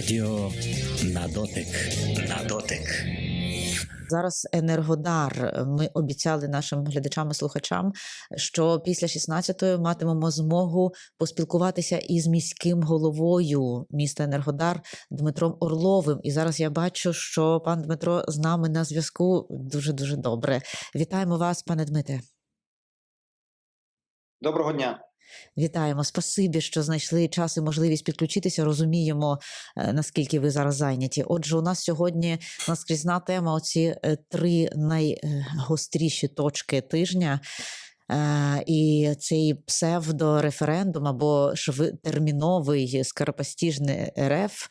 Радіо на дотик. На дотик. Зараз Енергодар. Ми обіцяли нашим глядачам і слухачам, що після 16-ї матимемо змогу поспілкуватися із міським головою міста Енергодар Дмитром Орловим. І зараз я бачу, що пан Дмитро з нами на зв'язку дуже дуже добре. Вітаємо вас, пане Дмитре. Доброго дня. Вітаємо, спасибі, що знайшли час і можливість підключитися. Розуміємо, е, наскільки ви зараз зайняті. Отже, у нас сьогодні наскрізна тема: оці е, три найгостріші точки тижня. Е, І цей псевдореферендум або терміновий скоропостіжний РФ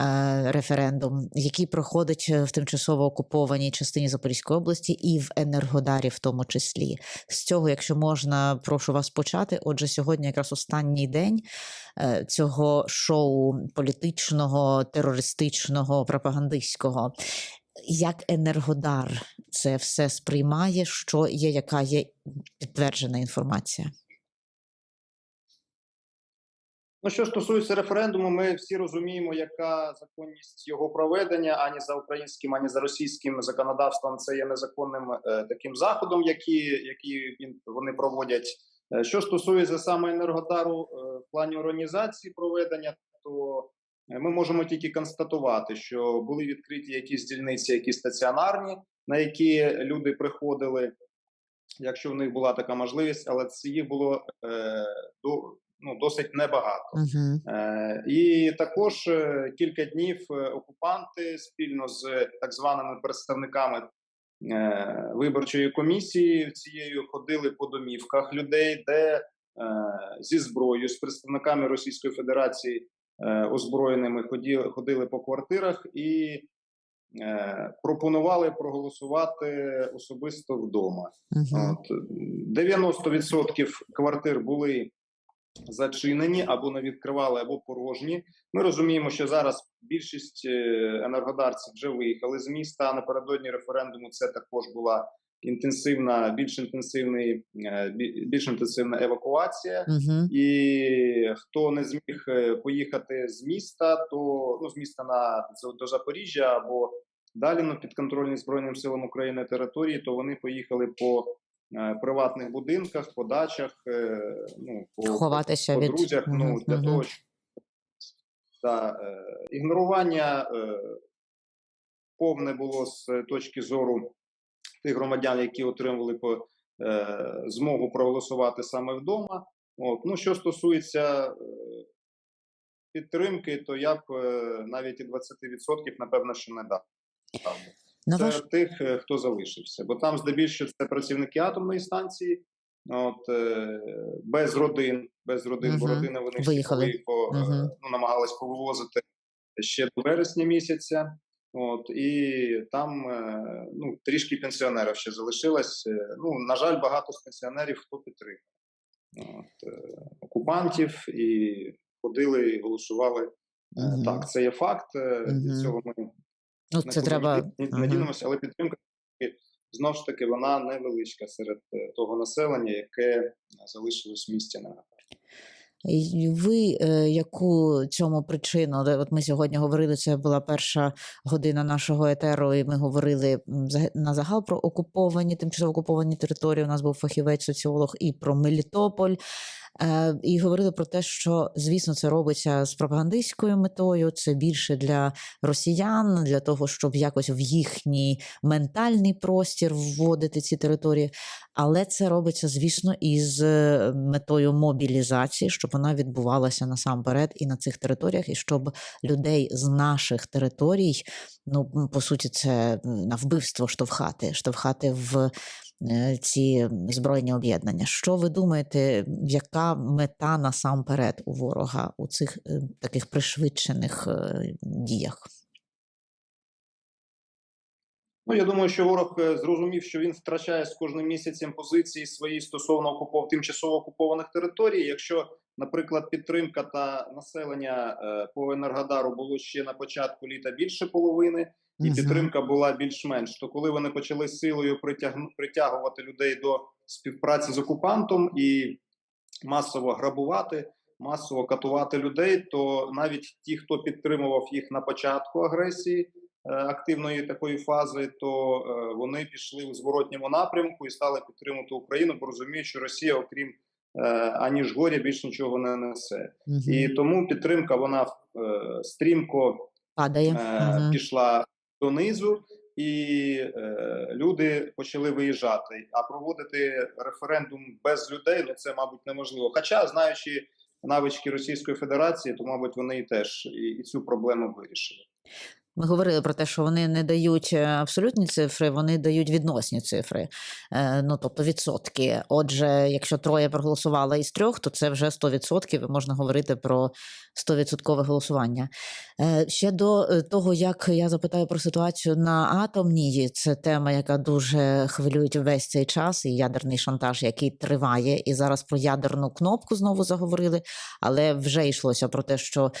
е, референдум, який проходить в тимчасово окупованій частині Запорізької області і в Енергодарі, в тому числі. З цього, якщо можна, прошу вас почати. Отже, сьогодні якраз останній день е, цього шоу політичного, терористичного, пропагандистського. Як Енергодар це все сприймає, що є, яка є підтверджена інформація? Ну, що стосується референдуму, ми всі розуміємо, яка законність його проведення ані за українським, ані за російським законодавством. Це є незаконним е, таким заходом, який, який він вони проводять. Е, Що стосується саме енергодару е, в плані організації проведення, то ми можемо тільки констатувати, що були відкриті якісь дільниці, які стаціонарні, на які люди приходили, якщо в них була така можливість, але це їх було е, до, ну, досить небагато. Угу. Е, і також е, кілька днів е, окупанти спільно з так званими представниками е, виборчої комісії цією ходили по домівках людей, де е, зі зброєю, з представниками Російської Федерації озброєними ходили, ходили по квартирах і е, пропонували проголосувати особисто вдома. Угу. От 90% квартир були зачинені або не відкривали, або порожні. Ми розуміємо, що зараз більшість е, енергодарців вже виїхали з міста. А напередодні референдуму це також була інтенсивна, більш інтенсивний, е, більш інтенсивна евакуація. Угу. І хто не зміг е, поїхати з міста, то ну з міста на до Запоріжжя або далі на підконтрольні Збройним силам України території, то вони поїхали по е, приватних будинках, по дачах, ну по, Ховатися по від друзях. Ну для мгм. того, щоб та, е, ігнорування е, повне було з точки зору тих громадян, які отримували по е, змогу проголосувати саме вдома. От. Ну, що стосується е, підтримки, то я б е, навіть і 20% напевно, що не дав. Це ваш тих, хто залишився, бо там здебільшого це працівники атомної станції, от е, без родин, без родин, бо родини вони всі Виїхали. були по, Мгм. ну, намагались повивозити ще до вересня місяця. От і там е, ну трішки пенсіонерів ще залишилось. Е, Ну на жаль, багато з пенсіонерів хто підтримав от, е, окупантів і ходили і голосували. Мгм. Так, це є факт. Від цього ми ну, не це треба. не Мгм. надіємося, але підтримка знову ж таки вона невеличка серед того населення, яке залишилось в місті на Ви е, яку цьому причину? От ми сьогодні говорили, це була перша година нашого етеру, і ми говорили на загал про окуповані, тимчасово окуповані території. У нас був фахівець, соціолог і про Мелітополь. Е, і говорили про те, що звісно це робиться з пропагандистською метою. Це більше для росіян, для того, щоб якось в їхній ментальний простір вводити ці території. Але це робиться, звісно, із е, метою мобілізації, щоб вона відбувалася насамперед і на цих територіях, і щоб людей з наших територій, ну по суті, це на вбивство штовхати, штовхати в е, ці збройні об'єднання. Що ви думаєте, яка мета насамперед у ворога у цих е, таких пришвидшених е, діях? Ну я думаю, що ворог зрозумів, що він втрачає з кожним місяцем позиції свої стосовно окупов... тимчасово окупованих територій. Якщо, наприклад, підтримка та населення е, по енергодару було ще на початку літа більше половини, і підтримка була більш-менш, то коли вони почали силою притягувати людей до співпраці з окупантом і масово грабувати, масово катувати людей, то навіть ті, хто підтримував їх на початку агресії е, активної такої фази, то е, вони пішли у зворотньому напрямку і стали підтримувати Україну, бо розуміють, що Росія, окрім аніж горя, більш нічого не несе. Мгм. І тому підтримка вона е, стрімко Падає. е, пішла донизу, і е, люди почали виїжджати. А проводити референдум без людей ну це, мабуть, неможливо. Хоча, знаючи навички Російської Федерації, то, мабуть, вони і теж і, і цю проблему вирішили. Ми говорили про те, що вони не дають е, абсолютні цифри, вони дають відносні цифри, е, ну тобто відсотки. Отже, якщо троє проголосувало із трьох, то це вже 100% і можна говорити про 100% голосування. Е, Ще до того, як я запитаю про ситуацію на атомній, це тема, яка дуже хвилює весь цей час, і ядерний шантаж, який триває. І зараз про ядерну кнопку знову заговорили, але вже йшлося про те, що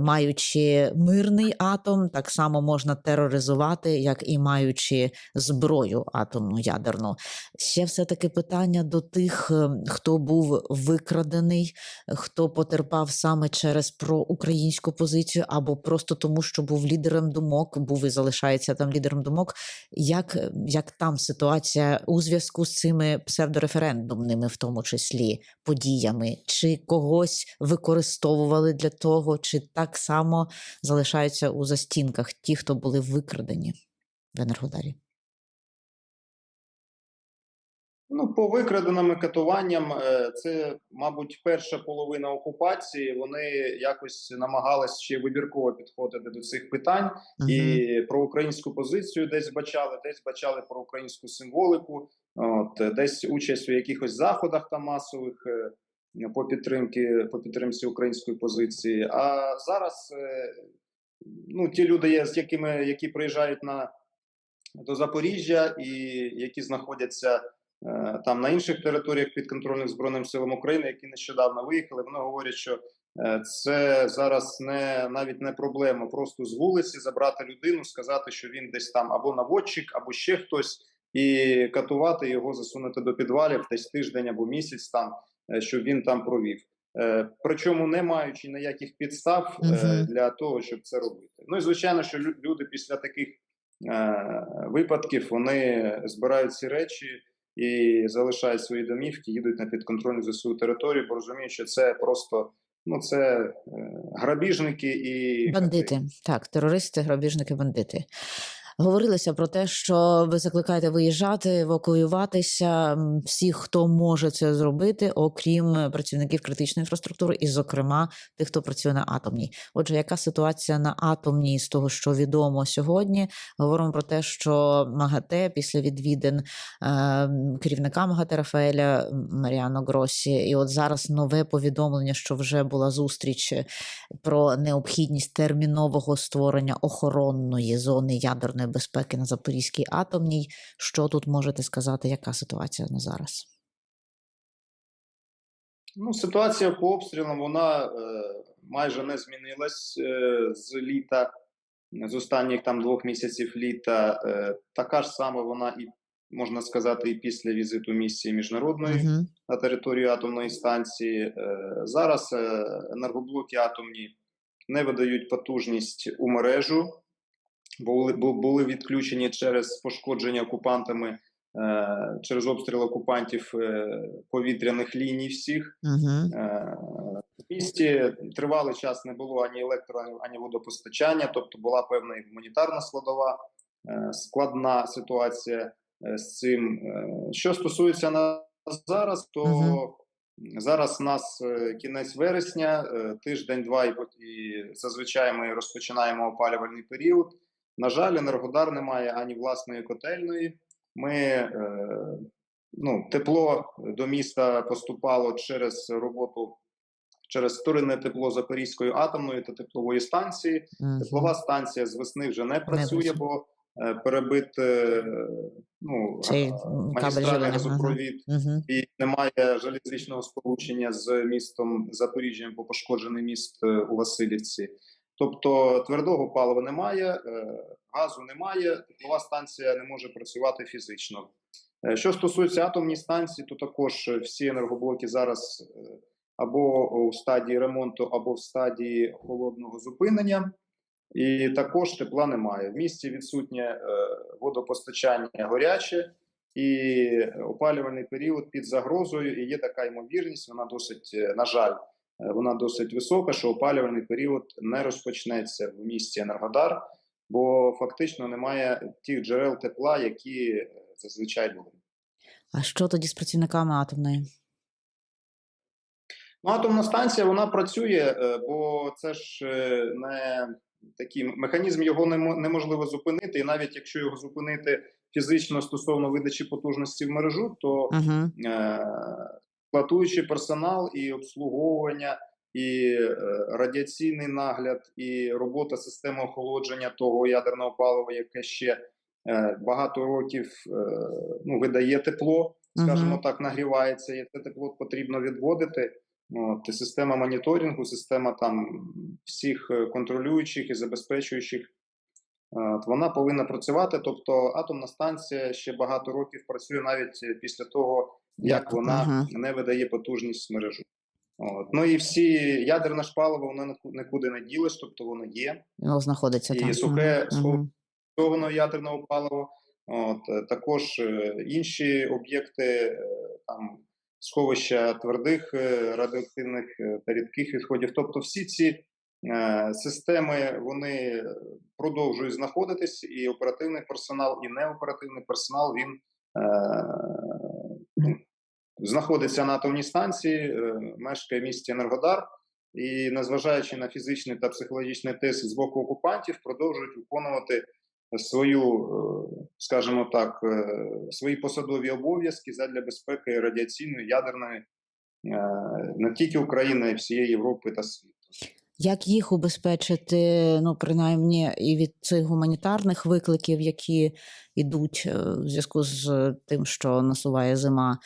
маючи мирний атом, так само можна тероризувати, як і маючи зброю атомну ядерну. Ще все таки питання до тих, е, хто був викрадений, хто потерпав саме через проукраїнську позицію, або просто тому, що був лідером думок, був і залишається там лідером думок. Як, е, як там ситуація у зв'язку з цими псевдореферендумними, в тому числі подіями, чи когось використовували для того, чи так само залишаються у застінках ті, хто були викрадені в Енергодарі? Ну, по викраденим катуванням, е, це, мабуть, перша половина окупації. Вони якось намагались ще вибірково підходити до цих питань. Мгм. і про українську позицію десь бачали, десь бачали про українську символику, от десь участь у якихось заходах там масових е, по підтримки по підтримці української позиції. А зараз е, ну ті люди, є, з якими які приїжджають на до Запоріжжя і які знаходяться е, там на інших територіях підконтрольних збройним силам України, які нещодавно виїхали. Вони говорять, що Е, Це зараз не навіть не проблема. Просто з вулиці забрати людину, сказати, що він десь там або наводчик, або ще хтось, і катувати його, засунути до підвалів десь тиждень або місяць, там е, щоб він там провів. Е, Причому не маючи ніяких підстав е, для того, щоб це робити. Ну і звичайно, що люди після таких е, випадків вони збирають ці речі і залишають свої домівки, їдуть на підконтрольну ЗСУ територію, бо розуміють, що це просто ну це грабіжники і Бандити, так, терористи, грабіжники, бандити. Говорилося про те, що ви закликаєте виїжджати, евакуюватися всіх, хто може це зробити, окрім працівників критичної інфраструктури, і, зокрема, тих, хто працює на атомній. Отже, яка ситуація на атомній з того, що відомо сьогодні? Говоримо про те, що МАГАТЕ після відвідин е, керівника МАГАТЕ Рафаеля Маріано Гросі, і от зараз нове повідомлення, що вже була зустріч е, про необхідність термінового створення охоронної зони ядерної безпеки на Запорізькій атомній. Що тут можете сказати? Яка ситуація на зараз? Ну, ситуація по обстрілам вона е, майже не змінилась е, з літа, з останніх там двох місяців літа. Е, така ж сама вона і можна сказати, і після візиту місії міжнародної Угу. на територію атомної станції. Е, Зараз е, енергоблоки атомні не видають потужність у мережу, були, бу- були відключені через пошкодження окупантами, е, через обстріл окупантів е, повітряних ліній всіх. Угу. В місті тривалий час не було ані електро, ані- водопостачання, тобто була певна і гуманітарна складова, складна ситуація з цим. Що стосується на зараз, то Мгм. зараз у нас кінець вересня, тиждень-два, і зазвичай ми розпочинаємо опалювальний період. На жаль, Енергодар не має ані власної котельної. Ми е, ну, тепло до міста поступало через роботу через вторинне тепло Запорізької атомної та теплової станції. Теплова станція з весни вже не працює, працює. бо е, перебит е, ну, кабель магістральний газопровід Угу. і немає залізничного сполучення з містом Запоріжжям, бо пошкоджений міст е, у Васильівці. Тобто твердого палива немає, е, газу немає, теплова станція не може працювати фізично. Е, Що стосується атомної станції, то також всі енергоблоки зараз е, або у стадії ремонту, або в стадії холодного зупинення. І також тепла немає. В місті відсутнє водопостачання гаряче, і опалювальний період під загрозою. І є така ймовірність, вона досить, на жаль, вона досить висока, що опалювальний період не розпочнеться в місті Енергодар, бо фактично немає тих джерел тепла, які е, зазвичай були. А що тоді з працівниками атомної? Ну, атомна станція вона працює, е, бо це ж е, не такий механізм, його немо- неможливо зупинити. І навіть якщо його зупинити фізично стосовно видачі потужності в мережу, то Угу. е, експлуатуючий персонал і обслуговування, і е, радіаційний нагляд, і робота системи охолодження того ядерного палива, яке ще е, багато років е, ну, видає тепло, скажімо так, нагрівається, і це тепло потрібно відводити. От, система моніторингу, система там всіх контролюючих і забезпечуючих. От, вона повинна працювати. Тобто атомна станція ще багато років працює навіть після того, як вона ага. не видає потужність мережу. От. Ну і всі ядерне паливо воно ніку- нікуди не ділиш, тобто воно є. Воно знаходиться І там. сухе Мгм. Мгм. Цього ядерного палива. От також е, інші об'єкти, е, там сховища твердих е, радіоактивних та рідких відходів. Тобто, всі ці е, системи вони продовжують знаходитись, і оперативний персонал, і неоперативний персонал він е, знаходиться на атомній станції, е, мешкає в місті Енергодар. І незважаючи на фізичний та психологічний тиск з боку окупантів, продовжують виконувати свою, е, скажімо так, е, свої посадові обов'язки задля безпеки радіаційної ядерної не тільки України, а й всієї Європи та світу. Як їх убезпечити, ну принаймні, і від цих гуманітарних викликів, які йдуть е, в зв'язку з тим, що насуває зима,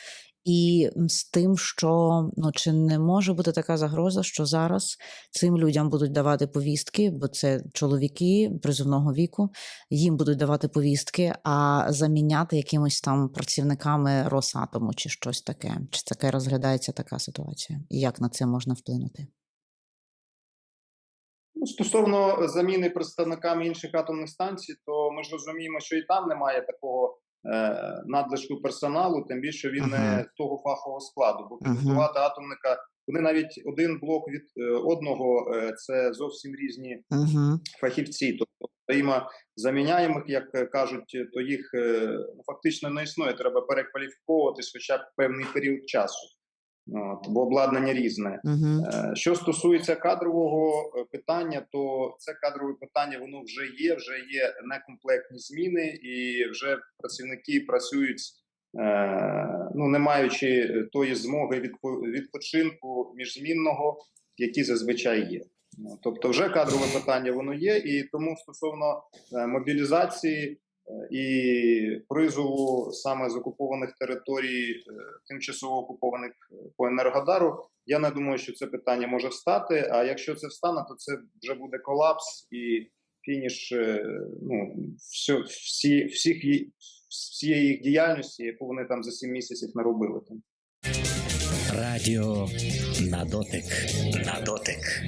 і з тим, що ну чи не може бути така загроза, що зараз цим людям будуть давати повістки, бо це чоловіки призовного віку, їм будуть давати повістки, а заміняти якимось там працівниками Росатому чи щось таке. Чи таке розглядається така ситуація? І як на це можна вплинути? Ну, стосовно заміни представниками інших атомних станцій, то ми ж розуміємо, що і там немає такого е, надлишку персоналу, тим більше він Ага. не того фахового складу, бо підготувати атомника. Вони навіть один блок від е, одного е, це зовсім різні Угу. фахівці. Тобто взаємозаміняємих, як е, кажуть, то їх е, фактично не існує. Треба перекваліфіковуватись хоча б певний період часу. От, бо обладнання різне. Угу. Е, Що стосується кадрового е, питання, то це кадрове питання воно вже є. Вже є некомплектні зміни, і вже працівники працюють, е, ну не маючи тої змоги відпо- відпочинку міжзмінного, які зазвичай є. Тобто, вже кадрове питання воно є, і тому стосовно мобілізації і призову саме з окупованих територій, е, тимчасово окупованих е, по енергодару, я не думаю, що це питання може встати. А якщо це встане, то це вже буде колапс і фініш е, ну, все, всі, всіх всієї їх діяльності, яку вони там за сім місяців наробили. Радіо на дотик. На дотик.